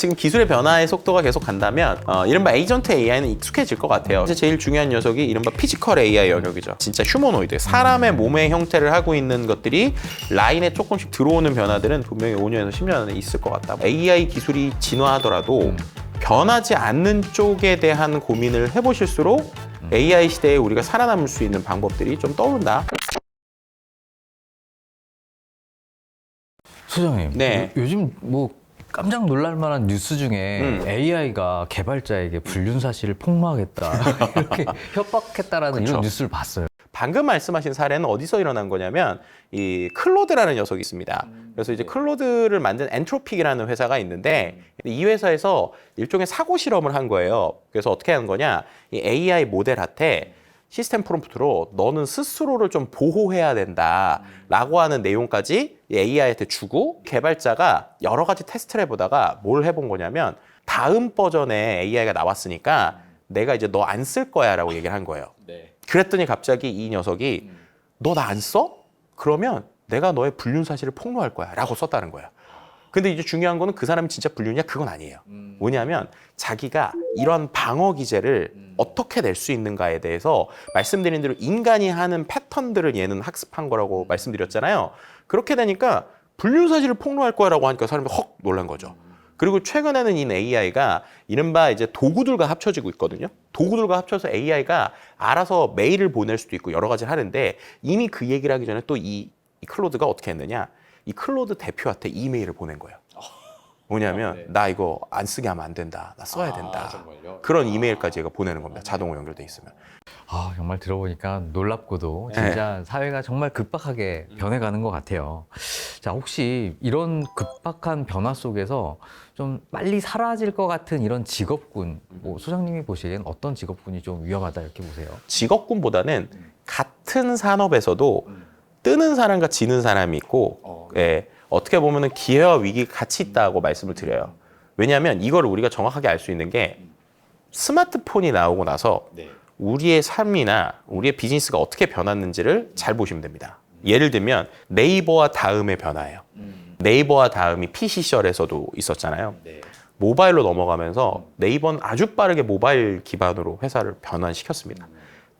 지금 기술의 변화의 속도가 계속 간다면 어, 이른바 에이전트 AI는 익숙해질 것 같아요. 이제 제일 중요한 녀석이 이른바 피지컬 AI 영역이죠. 진짜 휴머노이드, 사람의 몸의 형태를 하고 있는 것들이 라인에 조금씩 들어오는 변화들은 분명히 5년에서 10년 안에 있을 것 같다. AI 기술이 진화하더라도 변하지 않는 쪽에 대한 고민을 해보실수록 AI 시대에 우리가 살아남을 수 있는 방법들이 좀 떠오른다. 소장님, 네. 요, 즘뭐 깜짝 놀랄 만한 뉴스 중에 음. AI가 개발자에게 불륜 사실을 폭로하겠다 이렇게 협박했다라는 그쵸. 이런 뉴스를 봤어요. 방금 말씀하신 사례는 어디서 일어난 거냐면 이 클로드라는 녀석이 있습니다. 그래서 이제 클로드를 만든 엔트로픽이라는 회사가 있는데 이 회사에서 일종의 사고 실험을 한 거예요. 그래서 어떻게 하는 거냐? 이 AI 모델한테 시스템 프롬프트로 너는 스스로를 좀 보호해야 된다라고 하는 내용까지 AI한테 주고 개발자가 여러 가지 테스트를 해보다가 뭘 해본 거냐면 다음 버전에 AI가 나왔으니까 내가 이제 너 안 쓸 거야라고 얘기를 한 거예요. 그랬더니 갑자기 이 녀석이 너 나 안 써? 그러면 내가 너의 불륜 사실을 폭로할 거야 라고 썼다는 거야. 근데 이제 중요한 거는 그 사람이 진짜 불륜이야? 그건 아니에요. 뭐냐면 자기가 이런 방어 기제를 어떻게 낼 수 있는가에 대해서 말씀드린 대로 인간이 하는 패턴들을 얘는 학습한 거라고 말씀드렸잖아요. 그렇게 되니까 불륜 사실을 폭로할 거라고 하니까 사람이 헉 놀란 거죠. 그리고 최근에는 이 AI가 이른바 이제 도구들과 합쳐지고 있거든요. 도구들과 합쳐서 AI가 알아서 메일을 보낼 수도 있고 여러 가지를 하는데 이미 그 얘기를 하기 전에 또 이 클로드가 어떻게 했느냐? 이 클로드 대표한테 이메일을 보낸 거예요. 뭐냐면 나 이거 안 쓰게 하면 안 된다. 나 써야 된다. 그런 이메일까지 얘가 보내는 겁니다. 자동으로 연결돼 있으면. 아 정말 들어보니까 놀랍고도 진짜 사회가 정말 급박하게 변해가는 것 같아요. 자 혹시 이런 급박한 변화 속에서 좀 빨리 사라질 것 같은 이런 직업군, 뭐 소장님이 보시기엔 어떤 직업군이 좀 위험하다 이렇게 보세요? 직업군보다는 같은 산업에서도 뜨는 사람과 지는 사람이 있고 예, 어떻게 보면은 기회와 위기가 같이 있다고 말씀을 드려요. 왜냐하면 이걸 우리가 정확하게 알 수 있는 게 스마트폰이 나오고 나서 우리의 삶이나 우리의 비즈니스가 어떻게 변했는지를 잘 보시면 됩니다. 예를 들면 네이버와 다음의 변화예요. 네이버와 다음이 PC 시절에서도 있었잖아요. 모바일로 넘어가면서 네이버는 아주 빠르게 모바일 기반으로 회사를 변환시켰습니다.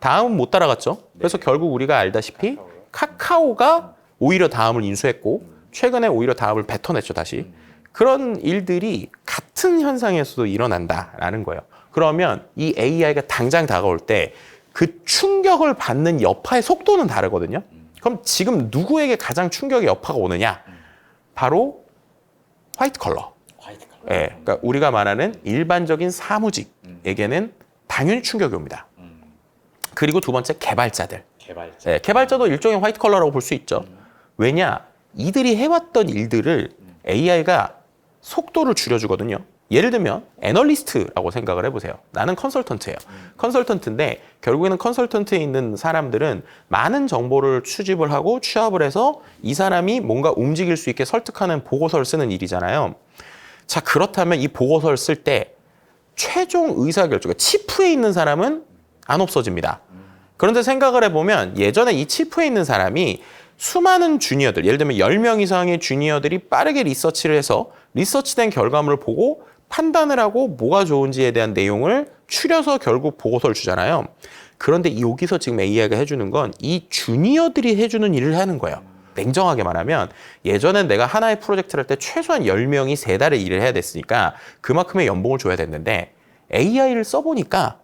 다음은 못 따라갔죠. 그래서 결국 우리가 알다시피 카카오가 오히려 다음을 인수했고 최근에 오히려 다음을 뱉어냈죠 다시. 그런 일들이 같은 현상에서도 일어난다라는 거예요. 그러면 이 AI가 당장 다가올 때 그 충격을 받는 여파의 속도는 다르거든요. 그럼 지금 누구에게 가장 충격의 여파가 오느냐? 바로 화이트 컬러. 예, 그러니까 우리가 말하는 일반적인 사무직에게는 당연히 충격이 옵니다. 그리고 두 번째 개발자들. 개발자. 예, 개발자도 일종의 화이트 컬러라고 볼 수 있죠. 왜냐? 이들이 해왔던 일들을 AI가 속도를 줄여주거든요. 예를 들면 애널리스트라고 생각을 해보세요. 나는 컨설턴트예요. 컨설턴트인데 결국에는 컨설턴트에 있는 사람들은 많은 정보를 수집을 하고 취합을 해서 이 사람이 뭔가 움직일 수 있게 설득하는 보고서를 쓰는 일이잖아요. 자 그렇다면 이 보고서를 쓸 때 최종 의사결정, 치프에 있는 사람은 안 없어집니다. 그런데 생각을 해보면 예전에 이 치프에 있는 사람이 수많은 주니어들, 예를 들면 10명 이상의 주니어들이 빠르게 리서치를 해서 리서치된 결과물을 보고 판단을 하고 뭐가 좋은지에 대한 내용을 추려서 결국 보고서를 주잖아요. 그런데 여기서 지금 AI가 해주는 건 이 주니어들이 해주는 일을 하는 거예요. 냉정하게 말하면 예전엔 내가 하나의 프로젝트를 할 때 최소한 10명이 세 달의 일을 해야 됐으니까 그만큼의 연봉을 줘야 됐는데 AI를 써보니까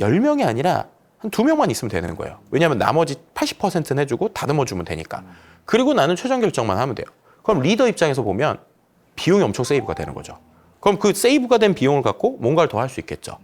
10명이 아니라 한 두 명만 있으면 되는 거예요. 왜냐하면 나머지 80%는 해주고 다듬어 주면 되니까. 그리고 나는 최종 결정만 하면 돼요. 그럼 리더 입장에서 보면 비용이 엄청 세이브가 되는 거죠. 그럼 그 세이브가 된 비용을 갖고 뭔가를 더 할 수 있겠죠.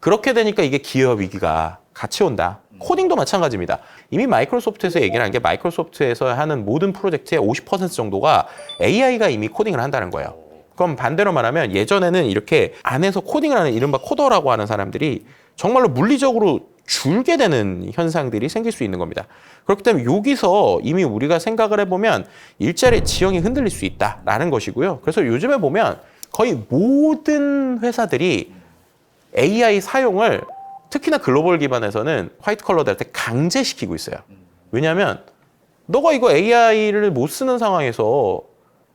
그렇게 되니까 이게 기회와 위기가 같이 온다. 코딩도 마찬가지입니다. 이미 마이크로소프트에서 얘기를 한 게 마이크로소프트에서 하는 모든 프로젝트의 50% 정도가 AI가 이미 코딩을 한다는 거예요. 그럼 반대로 말하면 예전에는 이렇게 안에서 코딩을 하는 이른바 코더라고 하는 사람들이 정말로 물리적으로 줄게 되는 현상들이 생길 수 있는 겁니다. 그렇기 때문에 여기서 이미 우리가 생각을 해보면 일자리 지형이 흔들릴 수 있다라는 것이고요. 그래서 요즘에 보면 거의 모든 회사들이 AI 사용을 특히나 글로벌 기반에서는 화이트 컬러들한테 강제시키고 있어요. 왜냐하면 너가 이거 AI를 못 쓰는 상황에서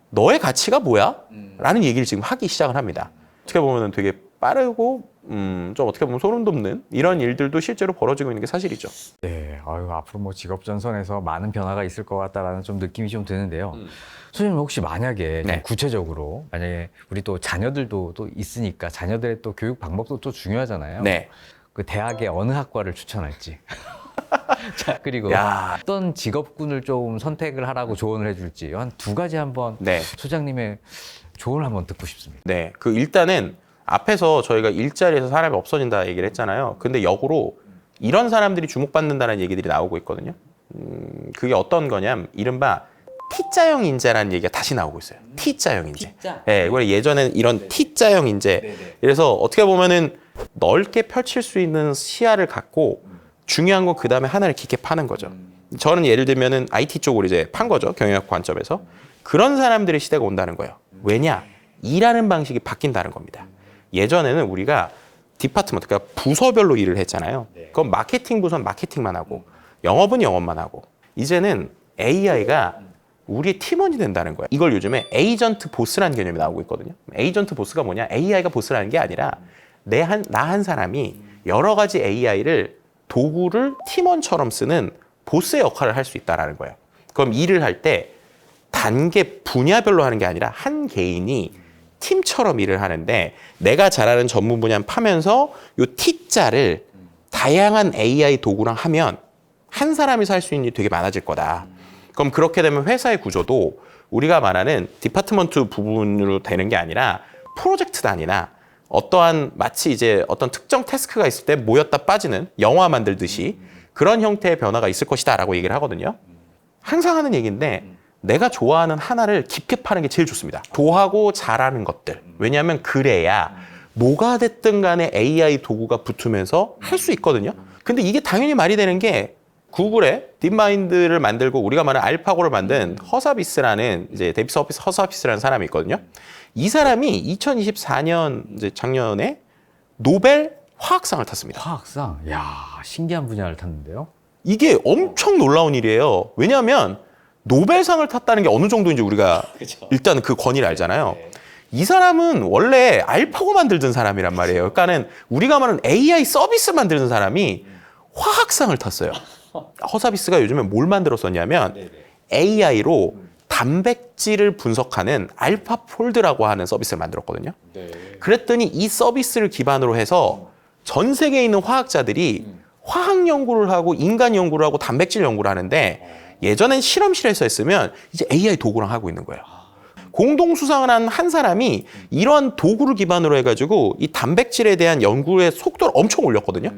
너의 가치가 뭐야? 라는 얘기를 지금 하기 시작을 합니다. 어떻게 보면 되게 빠르고 음, 좀 어떻게 보면 소름 돋는 이런 일들도 실제로 벌어지고 있는 게 사실이죠. 네, 아유, 앞으로 뭐 직업 전선에서 많은 변화가 있을 것 같다라는 좀 느낌이 좀 드는데요. 선생님 혹시 만약에 좀 네. 구체적으로 만약에 우리 또 자녀들도 또 있으니까 자녀들의 또 교육 방법도 또 중요하잖아요. 네. 그 대학의 어느 학과를 추천할지. 자 그리고 야. 어떤 직업군을 좀 선택을 하라고 조언을 해줄지 한 두 가지 한번 네. 소장님의 조언을 한번 듣고 싶습니다. 네. 그 일단은 앞에서 저희가 일자리에서 사람이 없어진다 얘기를 했잖아요. 근데 역으로 이런 사람들이 주목받는다는 얘기들이 나오고 있거든요. 음, 그게 어떤 거냐면 이른바 T자형 인재라는 얘기가 다시 나오고 있어요. T자형 인재. T자? 네, 원래 예전에는 이런 T자형 인재. 그래서 어떻게 보면은 넓게 펼칠 수 있는 시야를 갖고 중요한 건 그 다음에 하나를 깊게 파는 거죠. 저는 예를 들면은 IT 쪽으로 이제 판 거죠. 경영학 관점에서. 그런 사람들의 시대가 온다는 거예요. 왜냐? 일하는 방식이 바뀐다는 겁니다. 예전에는 우리가 디파트먼트, 그러니까 부서별로 일을 했잖아요. 그건 마케팅 부서는 마케팅만 하고, 영업은 영업만 하고, 이제는 AI가 우리의 팀원이 된다는 거야. 이걸 요즘에 에이전트 보스라는 개념이 나오고 있거든요. 에이전트 보스가 뭐냐? AI가 보스라는 게 아니라 내 한 나 한 사람이 여러 가지 AI를 도구를 팀원처럼 쓰는 보스의 역할을 할 수 있다라는 거예요. 그럼 일을 할 때 단계 분야별로 하는 게 아니라 한 개인이 팀처럼 일을 하는데 내가 잘하는 전문 분야는 파면서 요 T자를 다양한 AI 도구랑 하면 한 사람이 살수 있는 일이 되게 많아질 거다. 그럼 그렇게 되면 회사의 구조도 우리가 말하는 디파트먼트 부분으로 되는 게 아니라 프로젝트 단위나 어떠한 마치 이제 어떤 특정 태스크가 있을 때 모였다 빠지는 영화 만들듯이 그런 형태의 변화가 있을 것이다라고 얘기를 하거든요. 항상 하는 얘기인데 내가 좋아하는 하나를 깊게 파는 게 제일 좋습니다. 좋아하고 잘하는 것들. 왜냐하면 그래야 뭐가 됐든 간에 AI 도구가 붙으면서 할 수 있거든요. 근데 이게 당연히 말이 되는 게 구글에 딥마인드를 만들고 우리가 말하는 알파고를 만든 허사비스라는 이제 데이비스 허피스 허사비스라는 사람이 있거든요. 이 사람이 2024년 이제 작년에 노벨 화학상을 탔습니다. 화학상, 야 신기한 분야를 탔는데요. 이게 엄청 놀라운 일이에요. 왜냐하면 노벨상을 탔다는 게 어느 정도인지 우리가 일단 그 권위를 알잖아요. 이 사람은 원래 알파고 만들던 사람이란 말이에요. 그러니까는 우리가 말하는 AI 서비스 만드는 사람이 화학상을 탔어요. 허사비스가 요즘에 뭘 만들었었냐면 AI로 단백질을 분석하는 알파폴드라고 하는 서비스를 만들었거든요. 그랬더니 이 서비스를 기반으로 해서 전 세계에 있는 화학자들이 화학 연구를 하고 인간 연구를 하고 단백질 연구를 하는데 예전엔 실험실에서 했으면 이제 AI 도구랑 하고 있는 거예요. 공동 수상을 한 한 사람이 이러한 도구를 기반으로 해가지고 이 단백질에 대한 연구의 속도를 엄청 올렸거든요.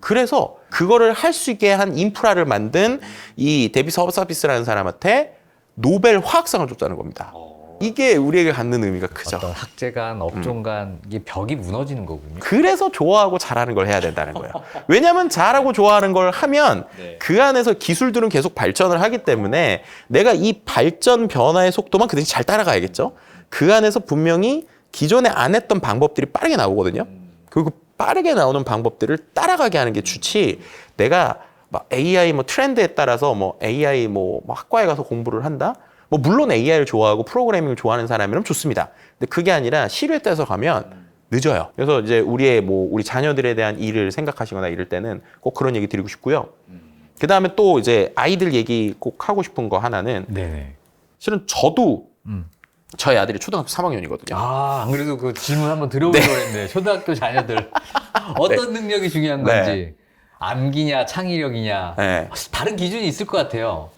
그래서 그거를 할 수 있게 한 인프라를 만든 이 데비스 허브서비스라는 사람한테 노벨 화학상을 줬다는 겁니다. 이게 우리에게 갖는 의미가 크죠. 어떤 학제 간, 업종 간 이게 벽이 무너지는 거군요. 그래서 좋아하고 잘하는 걸 해야 된다는 거예요. 왜냐하면 잘하고 좋아하는 걸 하면 그 안에서 기술들은 계속 발전을 하기 때문에 내가 이 발전 변화의 속도만 그 대신 잘 따라가야겠죠. 그 안에서 분명히 기존에 안 했던 방법들이 빠르게 나오거든요. 그리고 빠르게 나오는 방법들을 따라가게 하는 게 좋지. 내가 막 AI 뭐 트렌드에 따라서 뭐 AI 뭐, 뭐 학과에 가서 공부를 한다. 뭐 물론 AI를 좋아하고 프로그래밍을 좋아하는 사람이라면 좋습니다. 근데 그게 아니라 시류에 따라서 가면 늦어요. 그래서 이제 우리의 뭐 우리 자녀들에 대한 일을 생각하시거나 이럴 때는 꼭 그런 얘기 드리고 싶고요. 그 다음에 또 이제 아이들 얘기 꼭 하고 싶은 거 하나는 네네. 실은 저도 음. 저희 아들이 초등학교 3학년이거든요. 아, 안 그래도 그 질문 한번 들어보려고 했는데 초등학교 자녀들 어떤 능력이 중요한 네. 건지 암기냐 창의력이냐 네. 다른 기준이 있을 것 같아요.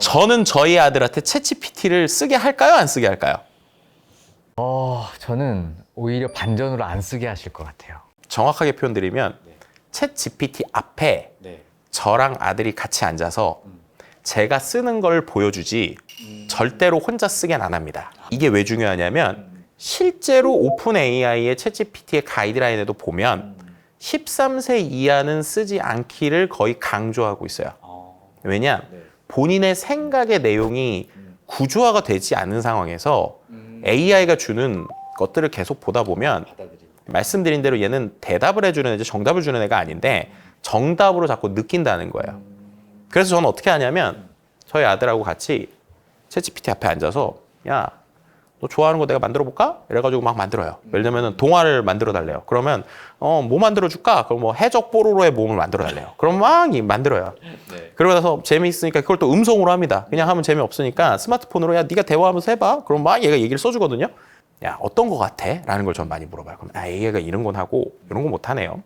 저는 저희 아들한테 챗GPT를 쓰게 할까요? 안 쓰게 할까요? 어, 저는 오히려 반전으로 안 쓰게 하실 것 같아요. 정확하게 표현드리면 챗GPT 앞에 저랑 아들이 같이 앉아서 제가 쓰는 걸 보여주지 절대로 혼자 쓰긴 안 합니다. 이게 왜 중요하냐면 실제로 오픈 AI의 챗GPT의 가이드라인에도 보면 13세 이하는 쓰지 않기를 거의 강조하고 있어요. 왜냐? 본인의 생각의 내용이 구조화가 되지 않는 상황에서 AI가 주는 것들을 계속 보다 보면 말씀드린 대로 얘는 대답을 해주는 애지 정답을 주는 애가 아닌데 정답으로 자꾸 느낀다는 거예요. 그래서 저는 어떻게 하냐면 저희 아들하고 같이 챗GPT 앞에 앉아서 야 너 좋아하는 거 내가 만들어 볼까? 이래가지고 막 만들어요. 예를 들면 동화를 만들어 달래요. 그러면 어 뭐 만들어 줄까? 그럼 뭐 해적 뽀로로의 몸을 만들어 달래요. 그럼 막 이- 만들어요. 네. 그러고 나서 재미있으니까 그걸 또 음성으로 합니다. 그냥 하면 재미 없으니까 스마트폰으로 야 네가 대화하면서 해봐. 그럼 막 얘가 얘기를 써주거든요. 야 어떤 거 같아? 라는 걸 전 많이 물어봐요. 그럼 아 AI가 이런 건 하고 이런 건 못 하네요.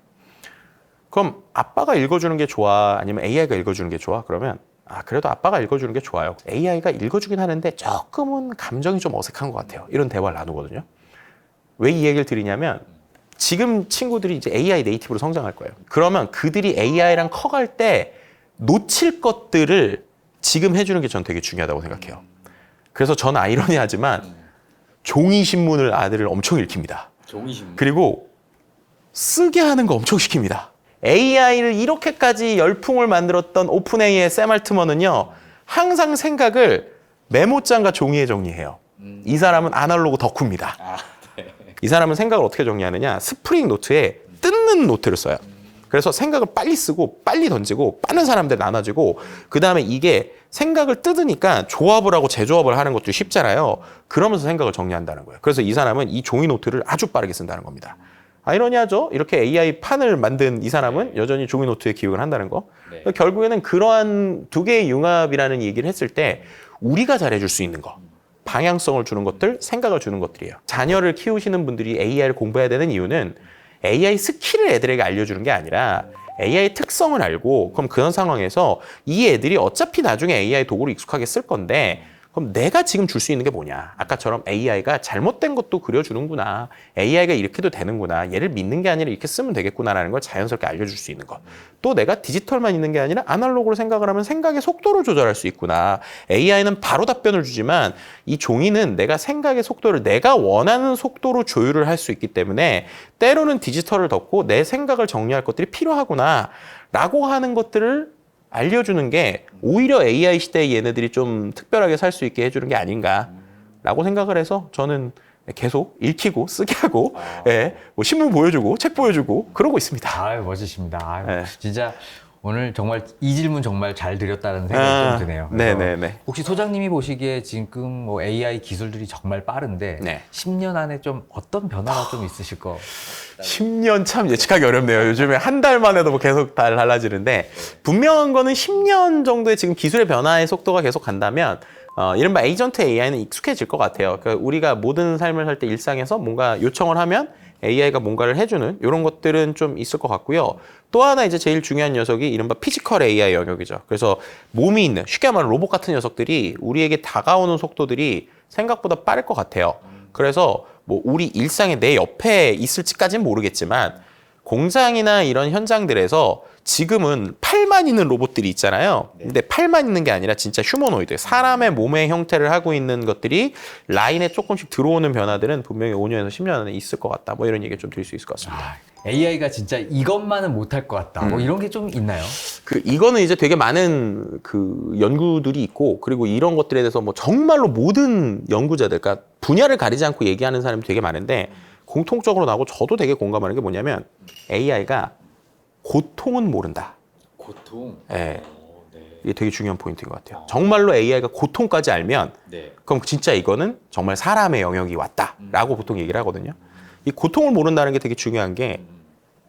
그럼 아빠가 읽어주는 게 좋아? 아니면 AI가 읽어주는 게 좋아? 그러면 아 그래도 아빠가 읽어주는 게 좋아요. AI가 읽어주긴 하는데 조금은 감정이 좀 어색한 것 같아요. 이런 대화를 나누거든요. 왜 이 얘기를 드리냐면 지금 친구들이 이제 AI 네이티브로 성장할 거예요. 그러면 그들이 AI랑 커갈 때 놓칠 것들을 지금 해주는 게전 되게 중요하다고 생각해요. 그래서 저는 아이러니하지만 종이 신문을 아들을 엄청 읽힙니다. 종이 신문. 그리고 쓰게 하는 거 엄청 시킵니다. AI를 이렇게까지 열풍을 만들었던 오픈 AI의 샘 알트먼은요, 항상 생각을 메모장과 종이에 정리해요. 이 사람은 아날로그 덕후입니다. 아, 네. 이 사람은 생각을 어떻게 정리하느냐? 스프링 노트에 뜯는 노트를 써요. 그래서 생각을 빨리 쓰고 빨리 던지고 빠른 사람들 나눠지고 그 다음에 이게 생각을 뜯으니까 조합을 하고 재조합을 하는 것도 쉽잖아요. 그러면서 생각을 정리한다는 거예요. 그래서 이 사람은 이 종이 노트를 아주 빠르게 쓴다는 겁니다. 아이러니하죠? 이렇게 AI 판을 만든 이 사람은 여전히 종이 노트에 기억을 한다는 거. 네. 결국에는 그러한 두 개의 융합이라는 얘기를 했을 때 우리가 잘해줄 수 있는 거. 방향성을 주는 것들, 생각을 주는 것들이에요. 자녀를 키우시는 분들이 AI를 공부해야 되는 이유는 AI 스킬을 애들에게 알려주는 게 아니라 AI 특성을 알고 그럼 그런 상황에서 이 애들이 어차피 나중에 AI 도구를 익숙하게 쓸 건데 그럼 내가 지금 줄 수 있는 게 뭐냐? 아까처럼 AI가 잘못된 것도 그려주는구나. AI가 이렇게도 되는구나. 얘를 믿는 게 아니라 이렇게 쓰면 되겠구나라는 걸 자연스럽게 알려줄 수 있는 것. 또 내가 디지털만 있는 게 아니라 아날로그로 생각을 하면 생각의 속도를 조절할 수 있구나. AI는 바로 답변을 주지만 이 종이는 내가 생각의 속도를 내가 원하는 속도로 조율을 할 수 있기 때문에 때로는 디지털을 덮고 내 생각을 정리할 것들이 필요하구나. 라고 하는 것들을 알려주는 게 오히려 AI 시대에 얘네들이 좀 특별하게 살 수 있게 해주는 게 아닌가라고 생각을 해서 저는 계속 읽히고 쓰게 하고 예, 뭐 신문 보여주고 책 보여주고 그러고 있습니다. 아유 멋지십니다. 아유, 네. 진짜 오늘 정말 이 질문 정말 잘 드렸다는 생각이 좀 드네요. 그래서 네네네. 혹시 소장님이 보시기에 지금 뭐 AI 기술들이 정말 빠른데 네. 10년 안에 좀 어떤 변화가 좀 있으실 거? 10년 참 예측하기 어렵네요. 요즘에 한 달만 해도 뭐 계속 다 달라지는데 분명한 거는 10년 정도의 지금 기술의 변화의 속도가 계속 간다면 어, 이른바 에이전트 AI는 익숙해질 것 같아요. 그러니까 우리가 모든 삶을 살 때 일상에서 뭔가 요청을 하면 AI가 뭔가를 해주는 이런 것들은 좀 있을 것 같고요. 또 하나 이제 제일 중요한 녀석이 이른바 피지컬 AI 영역이죠. 그래서 몸이 있는 쉽게 말하면 로봇 같은 녀석들이 우리에게 다가오는 속도들이 생각보다 빠를 것 같아요. 그래서 뭐 우리 일상에 내 옆에 있을지까지는 모르겠지만 공장이나 이런 현장들에서 지금은 팔만 있는 로봇들이 있잖아요. 근데 팔만 있는 게 아니라 진짜 휴머노이드, 사람의 몸의 형태를 하고 있는 것들이 라인에 조금씩 들어오는 변화들은 분명히 5년에서 10년 안에 있을 것 같다. 뭐 이런 얘기 좀 드릴 수 있을 것 같습니다. AI가 진짜 이것만은 못할 것 같다. 음. 뭐 이런 게 좀 있나요? 그 이거는 이제 되게 많은 그 연구들이 있고 그리고 이런 것들에 대해서 뭐 정말로 모든 연구자들, 그러니까 분야를 가리지 않고 얘기하는 사람이 되게 많은데 공통적으로 나오고 저도 되게 공감하는 게 뭐냐면 AI가 고통은 모른다. 고통. 예. 어, 네. 이게 되게 중요한 포인트인 것 같아요. 정말로 AI가 고통까지 알면 네. 그럼 진짜 이거는 정말 사람의 영역이 왔다라고 보통 얘기를 하거든요. 이 고통을 모른다는 게 되게 중요한 게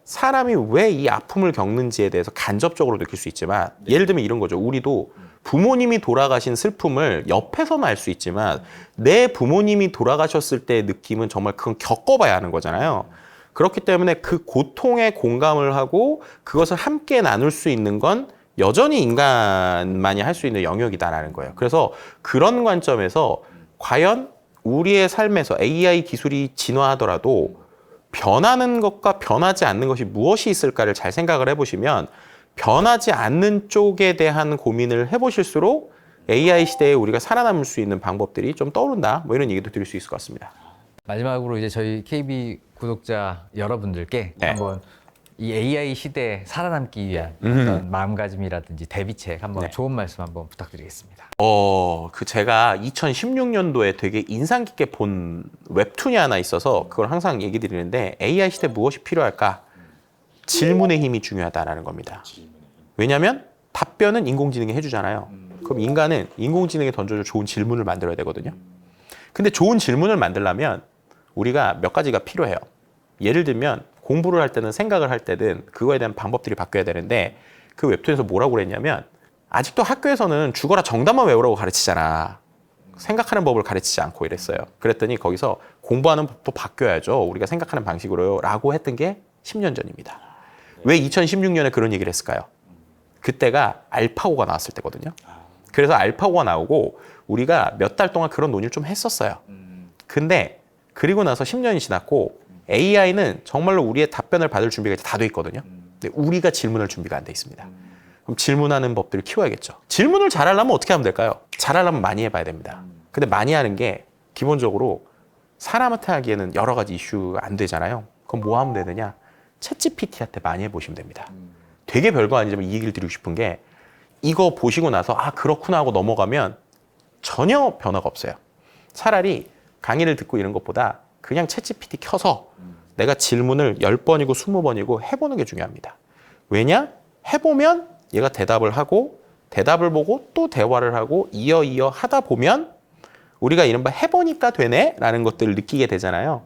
사람이 왜 이 아픔을 겪는지에 대해서 간접적으로 느낄 수 있지만 예를 들면 이런 거죠. 우리도 부모님이 돌아가신 슬픔을 옆에서는 알수 있지만 내 부모님이 돌아가셨을 때의 느낌은 정말 그건 겪어봐야 하는 거잖아요. 그렇기 때문에 그 고통에 공감을 하고 그것을 함께 나눌 수 있는 건 여전히 인간만이 할 수 있는 영역이다라는 거예요. 그래서 그런 관점에서 과연 우리의 삶에서 AI 기술이 진화하더라도 변하는 것과 변하지 않는 것이 무엇이 있을까를 잘 생각을 해보시면 변하지 않는 쪽에 대한 고민을 해보실수록 AI 시대에 우리가 살아남을 수 있는 방법들이 좀 떠오른다. 뭐 이런 얘기도 드릴 수 있을 것 같습니다. 마지막으로 이제 저희 KB 구독자 여러분들께 네. 한번 이 AI 시대에 살아남기 위한 음. 어떤 마음가짐이라든지 대비책 한번 네. 좋은 말씀 한번 부탁드리겠습니다. 어, 그 제가 2016년도에 되게 인상 깊게 본 웹툰이 하나 있어서 그걸 항상 얘기 드리는데 AI 시대 무엇이 필요할까? 질문의 힘이 중요하다라는 겁니다. 왜냐하면 답변은 인공지능이 해주잖아요. 그럼 인간은 인공지능에 던져줄 좋은 질문을 만들어야 되거든요. 근데 좋은 질문을 만들려면 우리가 몇 가지가 필요해요. 예를 들면 공부를 할 때는 생각을 할 때든 그거에 대한 방법들이 바뀌어야 되는데 그 웹툰에서 뭐라고 그랬냐면 아직도 학교에서는 죽어라 정답만 외우라고 가르치잖아. 생각하는 법을 가르치지 않고 이랬어요. 그랬더니 거기서 공부하는 법도 바뀌어야죠. 우리가 생각하는 방식으로요. 라고 했던 게 10년 전입니다. 왜 2016년에 그런 얘기를 했을까요? 그때가 알파고가 나왔을 때거든요. 그래서 알파고가 나오고 우리가 몇 달 동안 그런 논의를 좀 했었어요. 근데 그리고 나서 10년이 지났고 AI는 정말로 우리의 답변을 받을 준비가 다 돼 있거든요. 근데 우리가 질문할 준비가 안 돼 있습니다. 그럼 질문하는 법들을 키워야겠죠. 질문을 잘하려면 어떻게 하면 될까요? 잘하려면 많이 해봐야 됩니다. 근데 많이 하는 게 기본적으로 사람한테 하기에는 여러 가지 이슈 안 되잖아요. 그럼 뭐 하면 되느냐? 챗 GPT한테 많이 해보시면 됩니다. 되게 별거 아니지만 이 얘기를 드리고 싶은 게 이거 보시고 나서 아 그렇구나 하고 넘어가면 전혀 변화가 없어요. 차라리 강의를 듣고 이런 것보다 그냥 챗 GPT 켜서 내가 질문을 10번이고 20번이고 해보는 게 중요합니다. 왜냐? 해보면 얘가 대답을 하고 대답을 보고 또 대화를 하고 이어 이어 하다 보면 우리가 이른바 해보니까 되네? 라는 것들을 느끼게 되잖아요.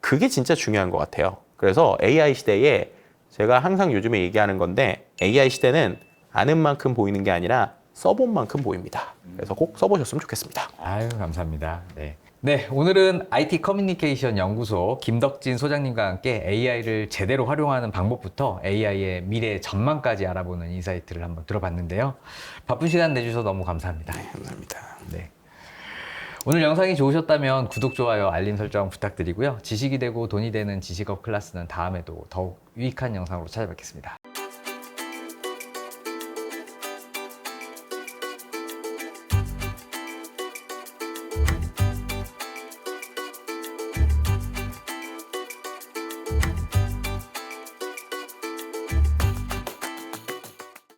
그게 진짜 중요한 것 같아요. 그래서 AI 시대에 제가 항상 요즘에 얘기하는 건데 AI 시대는 아는 만큼 보이는 게 아니라 써본 만큼 보입니다. 그래서 꼭 써보셨으면 좋겠습니다. 아유, 감사합니다. 네. 네, 오늘은 IT 커뮤니케이션 연구소 김덕진 소장님과 함께 AI를 제대로 활용하는 방법부터 AI의 미래 전망까지 알아보는 인사이트를 한번 들어봤는데요. 바쁜 시간 내주셔서 너무 감사합니다. 감사합니다. 네. 오늘 영상이 좋으셨다면 구독, 좋아요, 알림 설정 부탁드리고요. 지식이 되고 돈이 되는 지식업 클래스는 다음에도 더욱 유익한 영상으로 찾아뵙겠습니다.